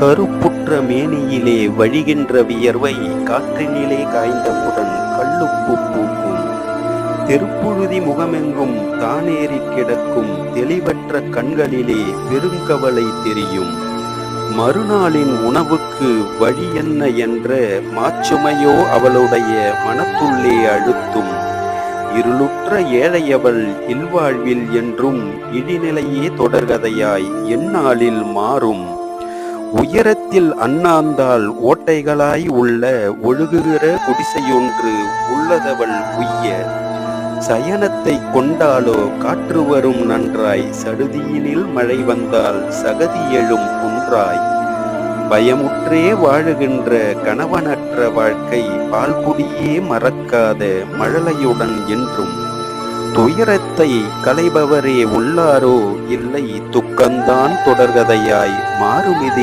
கருப்புற்ற மேனியிலே வழிகின்ற வியர்வை காற்றினிலே காய்ந்தவுடன் கல்லுப்பு பூக்கும். தெருப்புழுதி முகமெங்கும் தானேறி கிடக்கும் தெளிவற்ற கண்களிலே பெருங்கவலை தெரியும். மறுநாளின் உணவுக்கு வழி என்ன என்ற மாச்சுமையோ அவளுடைய மனத்துள்ளே அழுத்தும். இருளுற்ற ஏழையவள் இல்வாழ்வில் என்றும் இழிநிலையே தொடர்கதையாய் எந்நாளில் மாறும். உயரத்தில் அண்ணாந்தால் ஓட்டைகளாய் உள்ள ஒழுகுகிற குடிசையொன்று உள்ளதவள் உய்ய. சயனத்தை கொண்டாலோ காற்று வரும் நன்றாய். சடுதியினில் மழை வந்தால் சகதி எழும் குன்றாய். பயமுற்றே வாழுகின்ற கணவனற்ற வாழ்க்கை பால்குடியே மறக்காத மழலையுடன் என்றும். துயரத்தை களைபவரே உள்ளாரோ? இல்லை துக்கந்தான் தொடர்கதையாய் மாறுமிதே